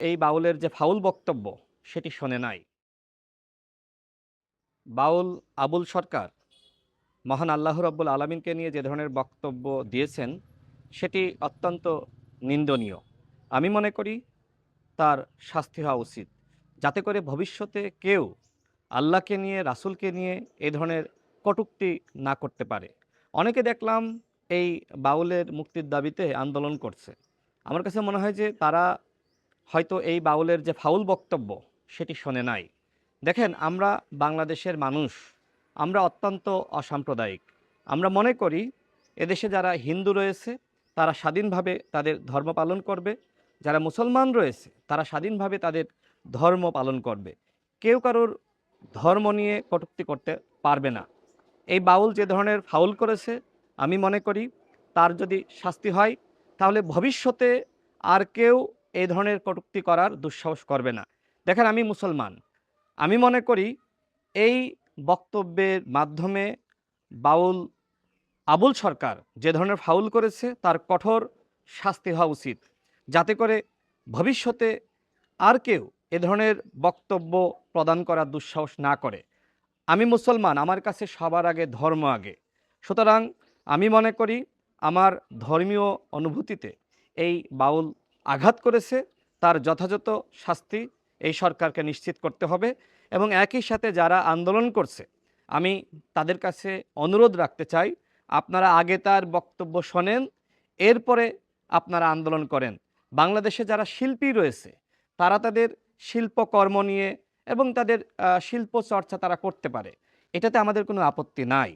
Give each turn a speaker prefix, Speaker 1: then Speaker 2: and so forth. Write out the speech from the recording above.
Speaker 1: এই বাউলের যে ফাউল বক্তব্য সেটি শোনে নাই। বাউল আবুল সরকার মহান আল্লাহ রব্বুল আলমিনকে নিয়ে যে ধরনের বক্তব্য দিয়েছেন, সেটি অত্যন্ত নিন্দনীয়। আমি মনে করি তার শাস্তি হওয়া উচিত। যাতে করে ভবিষ্যতে কেউ আল্লাহকে নিয়ে, রাসূলকে নিয়ে এ ধরনের কটূক্তি না করতে পারে। অনেকে দেখলাম এই বাউলের মুক্তির দাবিতে আন্দোলন করছে। আমার কাছে মনে হয় যে তারা হয়তো এই বাউলের যে ফাউল বক্তব্য সেটি শোনে নাই। দেখেন, আমরা বাংলাদেশের মানুষ, আমরা অত্যন্ত অসাম্প্রদায়িক। আমরা মনে করি, এদেশে যারা হিন্দু রয়েছে, তারা স্বাধীনভাবে তাদের ধর্ম পালন করবে। যারা মুসলমান রয়েছে, তারা স্বাধীনভাবে তাদের ধর্ম পালন করবে। কেউ কারোর ধর্ম নিয়ে কটুক্তি করতে পারবে না। এই বাউল যে ধরনের ফাউল করেছে, আমি মনে করি, তার যদি শাস্তি হয়, তাহলে ভবিষ্যতে আর কেউ এই ধরনের কটুক্তি করার দুঃসাহস করবে না। দেখেন, আমি মুসলমান। আমি মনে করি এই বক্তব্যের মাধ্যমে বাউল, আবুল সরকার যে ধরনের ফাউল করেছে, তার কঠোর শাস্তি হওয়া উচিত। যাতে করে ভবিষ্যতে আর কেউ এ ধরনের বক্তব্য প্রদান করার দুঃসাহস না করে। আমি মুসলমান, আমার কাছে সবার আগে ধর্ম আগে। সুতরাং আমি মনে করি আমার ধর্মীয় অনুভূতিতে এই বাউল আঘাত করেছে, তার যথাযথ শাস্তি এই সরকারকে নিশ্চিত করতে হবে এবং একই সাথে যারা আন্দোলন করছে, আমি তাদের কাছে অনুরোধ রাখতে চাই, আপনারা আগে তার বক্তব্য শোনেন, এরপরে আপনারা আন্দোলন করেন। বাংলাদেশে যারা শিল্পী রয়েছে, তারা তাদের শিল্পকর্ম নিয়ে এবং তাদের শিল্প চর্চা তারা করতে পারে। এটাতে আমাদের কোনো আপত্তি নাই।